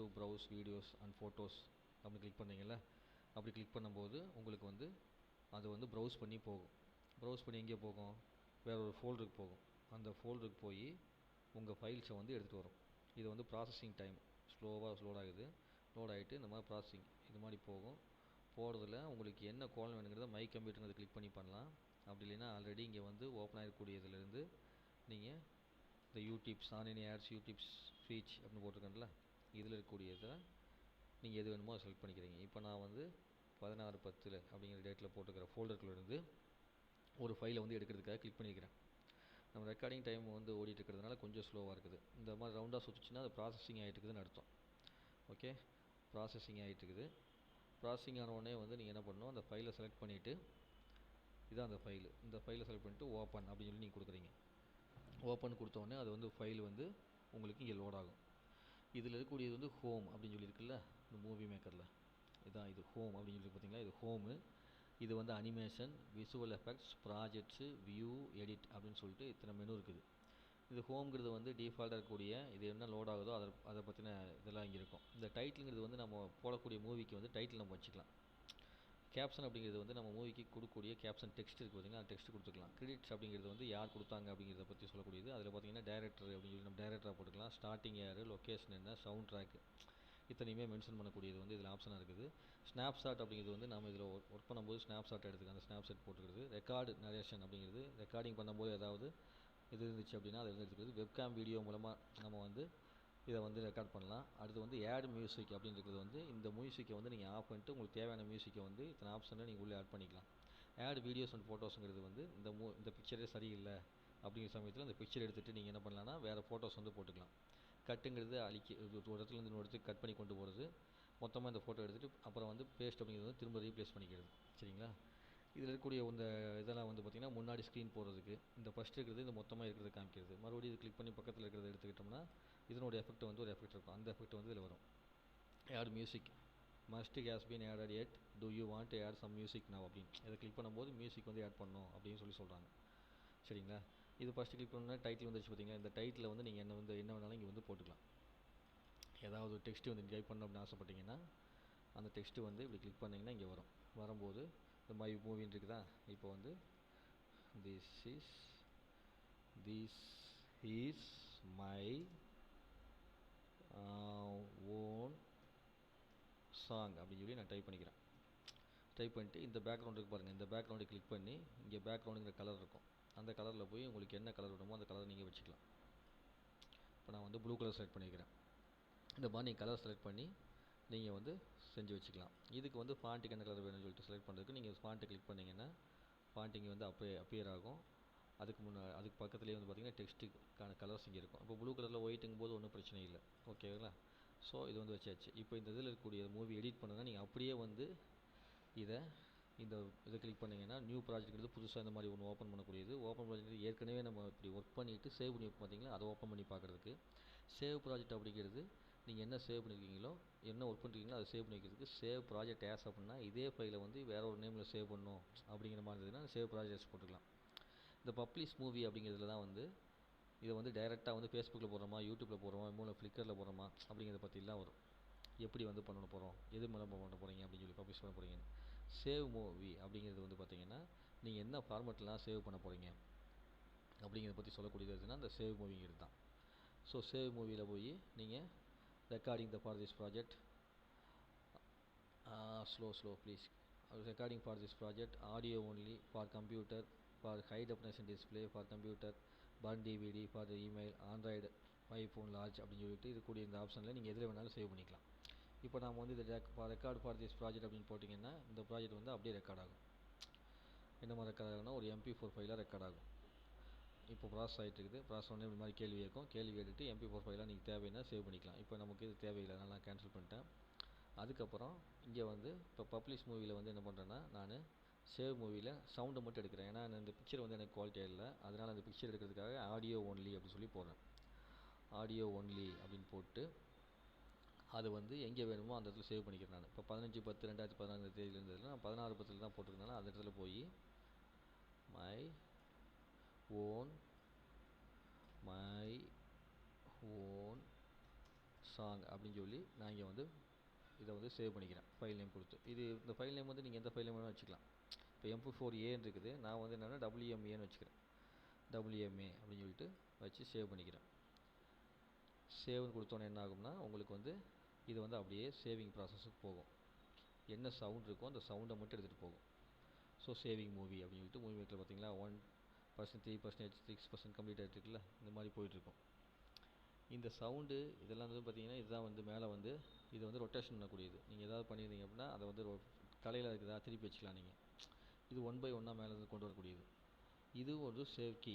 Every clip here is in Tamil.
To browse videos and photos அப்படி கிளிக் பண்ணீங்கல்ல அப்படி கிளிக் பண்ணும்போது உங்களுக்கு வந்து அது வந்து ப்ரௌஸ் பண்ணி போகும். ப்ரௌஸ் பண்ணி எங்கே போகும்? வேற ஒரு ஃபோல்டருக்கு போகும். அந்த ஃபோல்டருக்கு போய் உங்கள் ஃபைல்ஸை வந்து எடுத்துகிட்டு வரும். இது வந்து ப்ராசஸிங் டைம் ஸ்லோவாக ஸ்லோட் ஆகுது. லோட் ஆகிட்டு இந்த மாதிரி ப்ராசஸிங் இது மாதிரி போகும். போகிறதுல உங்களுக்கு என்ன கோலம் வேணுங்கிறத மை கம்ப்யூட்டருங்கிறத கிளிக் பண்ணி பண்ணலாம். அப்படி இல்லைன்னா ஆல்ரெடி இங்கே வந்து ஓப்பன் ஆகிருக்கக்கூடியதுலேருந்து நீங்கள் இந்த YouTubes online ads YouTubes speech அப்படின்னு போட்டிருக்கேன்ல இதில் இருக்கக்கூடியதை நீங்கள் எது வேணுமோ அதை செலக்ட் பண்ணிக்கிறீங்க. இப்போ நான் வந்து பதினாறு பத்தில் அப்படிங்கிற டேட்டில் போட்டுக்கிற ஃபோல்டருக்குள்ளேருந்து ஒரு ஃபைலை வந்து எடுக்கிறதுக்காக கிளிக் பண்ணியிருக்கிறேன் நம்ம ரெக்கார்டிங் டைம் வந்து ஓடிட்டு இருக்கிறதுனால கொஞ்சம் ஸ்லோவாக இருக்குது. இந்த மாதிரி ரவுண்டாக சுற்றுச்சுன்னா அது ப்ராசஸிங் ஆகிட்டு இருக்குதுன்னு அர்த்தம். ஓகே ப்ராசஸிங் ஆகிட்டு இருக்குது ப்ராசஸிங் ஆனவுடனே வந்து நீங்கள் என்ன பண்ணணும்? அந்த ஃபைலை செலக்ட் பண்ணிவிட்டு இதான் அந்த ஃபைலு இந்த ஃபைலை செலக்ட் பண்ணிட்டு ஓப்பன் அப்படின்னு சொல்லி நீங்கள் கொடுக்குறீங்க. ஓப்பன் கொடுத்தோடனே அது வந்து ஃபைல் வந்து உங்களுக்கு இங்கே லோட் ஆகும். இதில் இருக்கக்கூடியது வந்து ஹோம் அப்படின்னு சொல்லி இருக்குல்ல இந்த மூவி மேக்கரில் இதுதான் இது ஹோம் அப்படின்னு சொல்லி பார்த்தீங்களா? இது ஹோமு இது வந்து animation visual effects projects view edit அப்படின்னு சொல்லிட்டு இத்தனை மெனு இருக்குது. இது ஹோம்ங்கிறது வந்து டிஃபால்ட்டாக இருக்கக்கூடிய இது என்ன லோட் ஆகுதோ அதை அதை பற்றின இதெல்லாம் இங்கே இருக்கும். இந்த டைட்டிலுங்கிறது வந்து நம்ம போடக்கூடிய மூவிக்கு வந்து டைட்டில் நம்ம வச்சுக்கலாம். கேப்ஷன் அப்படிங்கிறது வந்து நம்ம மூவிக்கு கொடுக்கக்கூடிய கேப்ஷன் டெக்ஸ்ட் இருக்குது பார்த்தீங்கன்னா அந்த டெக்ஸ்ட் கொடுத்துக்கலாம். கிரெடிட்ஸ் அப்படிங்கிறது வந்து யார் கொடுத்தாங்க அப்படிங்கிறத பற்றி சொல்லக்கூடியது. அதில் பார்த்தீங்கன்னா டேரக்டர் அப்படின்னு சொல்லி நம்ம டேரக்டராக போட்டுக்கலாம். ஸ்டார்டிங் யார் லொக்கேஷன் என்ன சவுண்ட் ட்ராக் இத்தனையுமே மென்ஷன் பண்ணக்கூடியது வந்து இதில் ஆப்ஷனாக இருக்குது. ஸ்னாப்ஷாட் அப்படிங்கிறது வந்து நம்ம இதில் ஒர்க் பண்ணும்போது ஸ்னாப்ஷாட் எடுத்துக்க அந்த ஸ்னாப்ஷாட் போட்டுக்கிறது. ரெக்கார்டு நரேஷன் அப்படிங்கிறது. ரெக்கார்டிங் பண்ணும்போது ஏதாவது இது இருந்துச்சு அப்படின்னா அதை எடுத்துக்கிறது. வெப்கேம் வீடியோ மூலமாக நம்ம வந்து இதை வந்து ரெக்கார்ட் பண்ணலாம். அடுத்து வந்து ஆட் மியூசிக் அப்படின்றது வந்து இந்த மியூசிக்கை வந்து நீங்கள் ஆஃப் பண்ணிட்டு உங்களுக்கு தேவையான மியூசிக்கை வந்து இத்தனை ஆப்ஷனில் நீங்கள் உள்ளே ஆட் பண்ணிக்கலாம். ஆட் வீடியோஸ் அண்ட் ஃபோட்டோஸுங்கிறது வந்து இந்த மூ இந்த பிக்சரே சரியில்லை அப்படிங்கிற சமயத்தில் இந்த பிக்சர் எடுத்துகிட்டு நீங்கள் என்ன பண்ணலாம்னா வேறு ஃபோட்டோஸ் வந்து போட்டுக்கலாம். கட்டுங்கிறது அழிக்க ஒரு இடத்துலேருந்து இன்னொரு இடத்துக்கு கட் பண்ணி கொண்டு போகிறது மொத்தமாக இந்த ஃபோட்டோ எடுத்துகிட்டு அப்புறம் வந்து பேஸ்ட் அப்படிங்கிறது வந்து திரும்ப ரீப்ளேஸ் பண்ணிக்கிறது. சரிங்களா? இதில் இருக்கக்கூடிய இந்த இதெல்லாம் வந்து பார்த்திங்கன்னா முன்னாடி ஸ்க்ரீன் போடுறதுக்கு இந்த ஃபஸ்ட் இருக்கிறது இந்த மொத்தமாக இருக்கிறது காமிக்கிறது. மறுபடியும் இது கிளிக் பண்ணி பக்கத்தில் இருக்கிறத எடுத்துக்கிட்டோம்னா இதனுடைய எஃபெக்ட் வந்து ஒரு எஃபெக்ட் இருக்கும். அந்த எஃபெக்ட் வந்து இதில் வரும். Add music must has been added it do you want add some music now? அப்படின்னு. இதை கிளிக் பண்ணும்போது மியூசிக் வந்து ஆட் பண்ணணும் அப்படின்னு சொல்லி சொல்கிறாங்க சரிங்களா? இது ஃபஸ்ட்டு கிளிக் பண்ணோன்னா டைட்டில் வந்துருச்சு பார்த்தீங்கன்னா இந்த டைட்டில் வந்து நீங்கள் என்ன வந்து என்ன வேணாலும் இங்கே வந்து போட்டுக்கலாம். ஏதாவது ஒரு டெக்ஸ்ட்டு வந்து டைப் பண்ணணும் அப்படின்னு ஆசைப்பட்டீங்கன்னா அந்த டெக்ஸ்ட்டு வந்து இப்படி கிளிக் பண்ணிங்கன்னா இங்கே வரும். வரும்போது இந்த மை மூவின்னு இருக்குதா? இப்போ வந்து this is this is my own song அப்படின்னு சொல்லி நான் டைப் பண்ணிக்கிறேன். டைப் பண்ணிட்டு இந்த பேக்ரவுண்டுக்கு பாருங்கள் இந்த பேக்ரவுண்டை கிளிக் பண்ணி இங்கே பேக்ரவுண்டுங்கிற கலர் இருக்கும். அந்த கலரில் போய் உங்களுக்கு என்ன கலர் வேணுமோ அந்த கலரை நீங்கள் வச்சுக்கலாம். இப்போ நான் வந்து ப்ளூ கலர் செலக்ட் பண்ணிக்கிறேன். இந்த மாதிரி நீங்கள் கலர் செலக்ட் பண்ணி நீங்கள் வந்து செஞ்சு வச்சுக்கலாம். இதுக்கு வந்து ஃபாண்ட்டுக்கு என்ன கலர் வேணும்னு சொல்லிட்டு செலக்ட் பண்ணுறதுக்கு நீங்கள் ஃபாண்ட்டை கிளிக் பண்ணிங்கன்னா ஃபாண்ட் இங்கே வந்து அப்பே அப்பியர் ஆகும். அதுக்கு முன்னே அதுக்கு பக்கத்துலேயே வந்து பார்த்திங்கன்னா டெக்ஸ்ட்டுக்கான கலர்ஸ் இங்கே இருக்கும். இப்போ ப்ளூ கலரில் ஒயிட்டுங்கும் போது ஒன்றும் பிரச்சனை இல்லை. ஓகேங்களா ஸோ இது வந்து வச்சாச்சு. இப்போ இந்த இதில் இருக்கக்கூடிய மூவி எடிட் பண்ணுன்னா நீங்கள் அப்படியே வந்து இதை இந்த இதை கிளிக் பண்ணிங்கன்னா நியூ ப்ராஜெக்ட் புதுசாக இந்த மாதிரி ஒன்று ஓப்பன் பண்ணக்கூடியது. ஓப்பன் ப்ராஜெக்ட் ஏற்கனவே நம்ம இப்படி ஒர்க் பண்ணிவிட்டு சேவ் பண்ணி பார்த்தீங்களா அதை ஓப்பன் பண்ணி பார்க்குறதுக்கு சேவ் ப்ராஜெக்ட் அப்படிங்கிறது நீங்கள் என்ன சேவ் பண்ணியிருக்கீங்களோ என்ன ஒர்க் பண்ணுறீங்களோ அதை சேவ் பண்ணி வைக்கிறதுக்கு சேவ் ப்ராஜெக்ட் ஆஸ் அப்படின்னா இதே ஃபைலை வந்து வேறு ஒரு நேமில் சேவ் பண்ணணும் அப்படிங்கிற மாதிரி இருந்ததுன்னா சேவ் ப்ராஜெக்ட்ஸ் போட்டுக்கலாம். இந்த பப்ளிஷ் மூவி அப்படிங்கிறதுல தான் வந்து இதை வந்து டைரெக்டாக வந்து ஃபேஸ்புக்கில் போடுறோமா யூடியூப்பில் போடுறோமா மூலம் ஃப்ளிக்கரில் போடுறோமா அப்படிங்கிறத பற்றிலாம் வரும். எப்படி வந்து பண்ண போகிறோம் எது மூலம் பண்ண போகிறீங்க அப்படின்னு சொல்லி பப்ளிஷ் பண்ண போகிறீங்கன்னு சேவ் மூவி அப்படிங்கிறது வந்து பார்த்தீங்கன்னா நீங்கள் என்ன ஃபார்மெட்லாம் சேவ் பண்ண போகிறீங்க அப்படிங்கிறத பற்றி சொல்லக்கூடியது எதுனா அந்த சேவ் மூவிங்கிறது தான். ஸோ சேவ் மூவியில் போய் நீங்கள் recording the for this project slow slow please recording for this project audio only for computer for high definition display for computer burn DVD for the email Android iPhone large அப்படின்னு சொல்லிட்டு இருக்கக்கூடிய இந்த ஆப்ஷனில் நீங்கள் எதில் வேணாலும் சேவ் பண்ணிக்கலாம். இப்போ நாம் வந்து இந்த ரெக்கார்ட் ஃபார் திஸ் ப்ராஜெக்ட் அப்படின்னு போட்டிங்கன்னா இந்த ப்ராஜெக்ட் வந்து அப்படியே ரெக்கார்ட் ஆகும். என்ன மாதிரி ரெக்கார்ட் ஆகும்னா ஒரு எம்பி ஃபோர் ஃபைலாக ரெக்கார்ட் ஆகும். இப்போ ப்ராசஸ் ஆகிட்டு இருக்குது ப்ராசஸ் ஒன்று இந்த மாதிரி கேள்வி கேட்கும். கேள்வி கேட்டுட்டு எம்பி ஃபோர் ஃபைலாக நீங்கள் தேவைன்னா சேவ் பண்ணிக்கலாம். இப்போ நமக்கு இது தேவையில்லை. அதனால் நான் கேன்சல் பண்ணிட்டேன். அதுக்கப்புறம் இங்கே வந்து இப்போ பப்ளிஷ் மூவியில் வந்து என்ன பண்ணுறேன்னா நான் சேவ் மூவியில் சவுண்டை மட்டும் எடுக்கிறேன். ஏன்னா இந்த பிக்சர் வந்து எனக்கு குவாலிட்டியாக இல்லை. அதனால் அந்த பிக்சர் எடுக்கிறதுக்காக ஆடியோ ஒன்லி அப்படின்னு சொல்லி போடுறேன். ஆடியோ ஒன்லி அப்படின்னு போட்டு அது வந்து எங்கே வேணுமோ அந்த இடத்துல சேவ் பண்ணிக்கிறேன் நான். இப்போ பதினஞ்சு பத்து ரெண்டாயிரத்தி பதினாறு தேதியில் நான் பதினாறு பத்தில் தான் போட்டிருந்தேன் அந்த இடத்துல போய் my own my own song அப்படின்னு சொல்லி நான் இங்கே வந்து இதை வந்து சேவ் பண்ணிக்கிறேன் ஃபைல் நேம் கொடுத்து. இது இந்த ஃபைல் நேம் வந்து நீங்கள் எந்த ஃபைல் நேம் வேணும் வச்சுக்கலாம். இப்போ எம்பு ஃபோர் ஏன்னு இருக்குது. நான் வந்து என்னென்னா டபிள்யூஎம்ஏன்னு வச்சுக்கிறேன். டபிள்யூஎம்ஏ அப்படின்னு சொல்லிட்டு வச்சு சேவ் பண்ணிக்கிறேன். சேவ்னு கொடுத்தோன்னே என்ன ஆகும்னா உங்களுக்கு வந்து இது வந்து அப்படியே சேவிங் ப்ராசஸுக்கு போகும். என்ன சவுண்ட் இருக்கோ அந்த சவுண்டை மட்டும் எடுத்துகிட்டு போகும். ஸோ சேவிங் மூவி அப்படின்னு சொல்லிட்டு மூவி மேக்கில் பார்த்தீங்களா? One percent three percentage six percent complete ஆகிட்டுருக்குல்ல இந்த மாதிரி போயிட்டுருக்கும். இந்த சவுண்டு இதெல்லாம் வந்து பார்த்தீங்கன்னா இதுதான் வந்து மேலே வந்து இது வந்து ரொட்டேஷன் பண்ணக்கூடியது. நீங்கள் ஏதாவது பண்ணியிருந்தீங்க அப்படின்னா அதை வந்து தலையில் இருக்குதா திருப்பி வச்சுக்கலாம் நீங்கள் இது ஒன் பை ஒன்னாக மேலே இருந்து கொண்டு வரக்கூடியது. இது ஒரு சேவ் கீ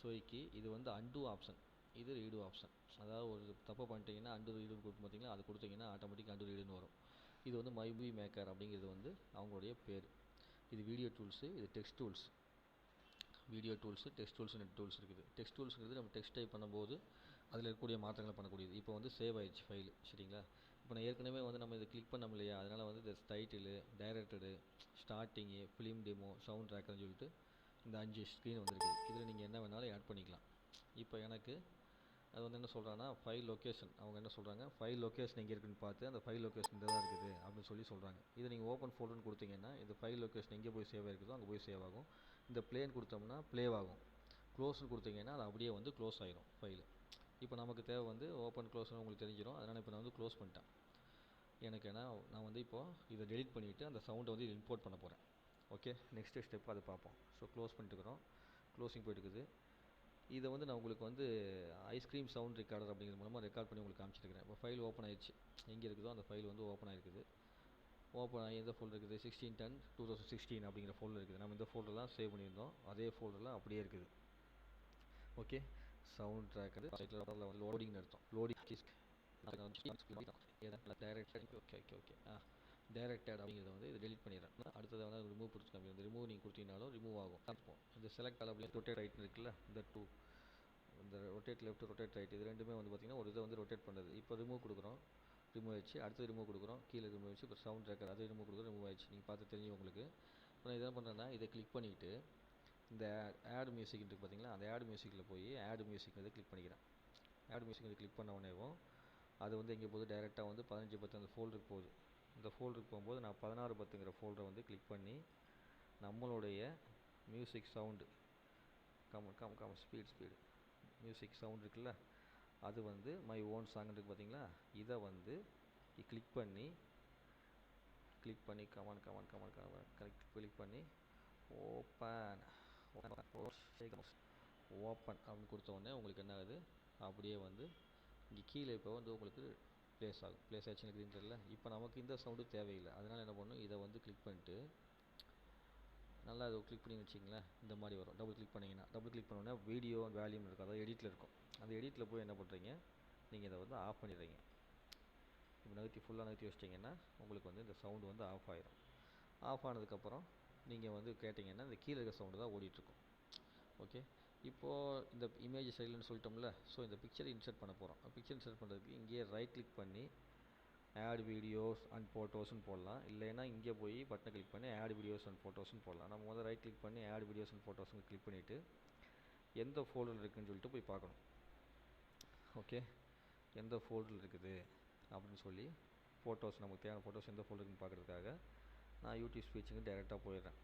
சோய் கீ இது வந்து அண்டு ஆப்ஷன் இது ரீடு ஆப்ஷன் அதாவது ஒரு தப்பு பண்ணிட்டீங்கன்னா அண்டு ரீடு கொடுத்து பார்த்தீங்கன்னா அது கொடுத்தீங்கன்னா ஆட்டோமேட்டிக் அண்டு ரீடுன்னு வரும். இது வந்து மைபி மேக்கர் அப்படிங்கிறது வந்து அவங்களுடைய பேர். இது வீடியோ டூல்ஸு இது text tools video tools text tools net tools இருக்குது. டெக்ஸ்ட் டூல்ஸுங்கிறது நம்ம டெக்ஸ்ட் டைப் பண்ணும்போது அதில் இருக்கக்கூடிய மாற்றங்களை பண்ணக்கூடியது. இப்போ வந்து சேவ் ஆயிடுச்சு ஃபைல் சரிங்களா? இப்போ நான் ஏற்கனவே வந்து நம்ம இதை கிளிக் பண்ணோம் இல்லையா? அதனால் வந்து இந்த title directed starting film demo sound ட்ராக்கர்னு சொல்லிட்டு இந்த அஞ்சு ஸ்க்ரீன் வந்துருக்குது. இதில் நீங்கள் என்ன வேணாலும் ஆட் பண்ணிக்கலாம். இப்போ எனக்கு அது வந்து என்ன சொல்கிறாங்கன்னா ஃபைல் லொக்கேஷன் அவங்க என்ன சொல்கிறாங்க ஃபைல் லொக்கேஷன் எங்கே இருக்குன்னு பார்த்து அந்த ஃபைல் லொக்கேஷன் தான் இருக்குது அப்படின்னு சொல்லி சொல்கிறாங்க இதை நீங்கள் ஓப்பன் ஃபோல்டர்னு கொடுத்தீங்கன்னா இந்த ஃபைல் லொக்கேஷன் எங்கே போய் சேவ் ஆகிருக்குதோ அங்கே போய் சேவ் ஆகும். இந்த பிளேன் கொடுத்தோம்னா ப்ளே ஆகும். க்ளோஸ்னு கொடுத்தீங்கன்னா அது அப்படியே வந்து க்ளோஸ் ஆகிரும் ஃபைலு இப்போ நமக்கு தேவை வந்து ஓப்பன் க்ளோஸ்னு உங்களுக்கு தெரிஞ்சிடும் அதனால் இப்போ நான் வந்து க்ளோஸ் பண்ணிட்டேன். எனக்கு ஏன்னா நான் வந்து இப்போது இதை டெலிட் பண்ணிவிட்டு அந்த சவுண்டை வந்து இம்போர்ட் பண்ண போகிறேன் ஓகே நெக்ஸ்ட்டு ஸ்டெப் அதை பார்ப்போம். ஸோ க்ளோஸ் பண்ணிட்டுக்கிறோம் க்ளோசிங் போயிட்டுருக்குது இதை வந்து நான் உங்களுக்கு வந்து ஐஸ்கிரீம் சவுண்ட் ரெக்கார்டர் அப்படிங்கிற மூலமாக ரெக்கார்ட் பண்ணி உங்களுக்கு காமிச்சிருக்கிறேன். இப்போ ஃபைல் ஓப்பன் ஆயிடுச்சு. எங்கே இருக்குதோ அந்த ஃபைல் வந்து ஓப்பன் ஆயிருக்குது. ஓப்பன் ஆகி எந்த ஃபோல்டர் இருக்குது? Sixteen ten two thousand sixteen அப்படிங்கிற ஃபோல்டர் இருக்குது. நம்ம இந்த ஃபோல்டர் தான் சேவ் பண்ணியிருந்தோம். அதே ஃபோல்டர்லாம் அப்படியே இருக்குது. ஓகே சவுண்ட் ட்ராக் வந்து லோடிங்னு அர்த்தம். Loading direct okay okay okay ah. Directed அப்படிங்கிறத வந்து இது டெலிட் பண்ணிடுறேன். அடுத்தது வந்து ரிமூவ் கொடுத்துருக்காங்க இந்த ரிமூவ் நீங்கள் கொடுத்தீங்கனாலும் ரிமூவ் ஆகும். இந்த செலக்ட் ஆல் ரொட்டேட் ரைட் இருக்குல்ல? இந்த டூ இந்த ரொட்டேட் லெஃப்ட் ரொட்டேட் ரைட் இது ரெண்டுமே வந்து பார்த்திங்கன்னா ஒரு இதை வந்து ரொட்டேட் பண்ணுறது இப்போ ரிமூவ் கொடுக்குறோம். ரிமூவ் ஆயிடுச்சு. அடுத்து ரிமூவ் கொடுக்குறோம். கீழே ரிமூவ் ஆயிடுச்சு. இப்போ சவுண்ட் ட்ராக்கர் அது ரிமூவ் கொடுக்குறோம். ரிமூவ் ஆயிடுச்சு. நீங்கள் பார்த்து தெரியும் உங்களுக்கு. இப்போ நான் என்ன பண்ணுறேன்னா இதை கிளிக் பண்ணிவிட்டு இந்த ஆட் மியூசிக் இருக்குது பார்த்தீங்களா அந்த ஆட் மியூசிக்கில் போய் ஆட் மியூசிக் இதை கிளிக் பண்ணிக்கிறேன். ஆட் மியூசிக் இதை கிளிக் பண்ண உடனேவும் அது வந்து எங்கே போகுது? டேரெக்டாக வந்து பதினஞ்சு பத்து அந்த ஃபோல்டருக்கு போகுது. இந்த ஃபோல்டருக்கு போகும்போது நான் பதினாறு பத்துங்கிற ஃபோல்டரை வந்து கிளிக் பண்ணி நம்மளுடைய music sound come come come speed speed music sound இருக்குல்ல அது வந்து மை ஓன் சாங் இருக்குது பார்த்தீங்களா? இதை வந்து கிளிக் பண்ணி கிளிக் பண்ணி come on come on come on come on connect click பண்ணி ஓப்பன் ஓப்பன் அப்படின்னு கொடுத்த உடனே உங்களுக்கு என்ன ஆகுது? அப்படியே வந்து இங்கே கீழே இப்போ வந்து உங்களுக்கு ப்ளேஸ் ஆகும். ப்ளேஸ் ஆச்சுன்னு க்ரீன் தெரியல இப்போ நமக்கு இந்த சவுண்டு தேவையில்லை. அதனால் என்ன பண்ணணும் இதை வந்து கிளிக் பண்ணிட்டு நல்லா அதை கிளிக் பண்ணி வச்சிங்களேன். இந்த மாதிரி வரும். டபுள் கிளிக் பண்ணிங்கன்னா டபுள் கிளிக் பண்ணோன்னா வீடியோ வேல்யூம் இருக்கும். அதாவது எடிட்டில் இருக்கும். அந்த எடிட்டில் போய் என்ன பண்ணுறீங்க நீங்கள் இதை வந்து ஆஃப் பண்ணிடுறீங்க. இப்போ நகர்த்தி ஃபுல்லாக நகர்த்தி வச்சிட்டிங்கன்னா உங்களுக்கு வந்து இந்த சவுண்டு வந்து ஆஃப் ஆகிடும் ஆஃப் ஆனதுக்கப்புறம் நீங்கள் வந்து கேட்டிங்கன்னா இந்த கீழே இருக்க சவுண்டு தான் ஓடிட்டுருக்கும் ஓகே இப்போது இந்த இமேஜ் சைடுன்னு சொல்லிட்டோம்ல ஸோ இந்த பிக்சரை இன்சர்ட் பண்ண போகிறோம் பிக்சர் இன்சர்ட் பண்ணுறதுக்கு இங்கேயே ரைட் கிளிக் பண்ணி ஆட் வீடியோஸ் அண்ட் ஃபோட்டோஸ்னு போடலாம். இல்லைன்னா இங்கே போய் பட்டனை கிளிக் பண்ணி ஆட் வீடியோஸ் அண்ட் ஃபோட்டோஸ்னு போடலாம். நம்ம வந்து ரைட் கிளிக் பண்ணி ஆட் வீடியோஸ் அண்ட் ஃபோட்டோஸ்னு கிளிக் பண்ணிவிட்டு எந்த ஃபோல்டர் இருக்குதுன்னு சொல்லிட்டு போய் பார்க்கணும். ஓகே எந்த ஃபோல்டர் இருக்குது அப்படின்னு சொல்லி ஃபோட்டோஸ் நமக்கு தேவையான ஃபோட்டோஸ் எந்த ஃபோல்டருக்குன்னு பார்க்குறதுக்காக நான் யூடியூப் ஸ்பீச்சுக்கு டேரெக்டாக போயிடுறேன்.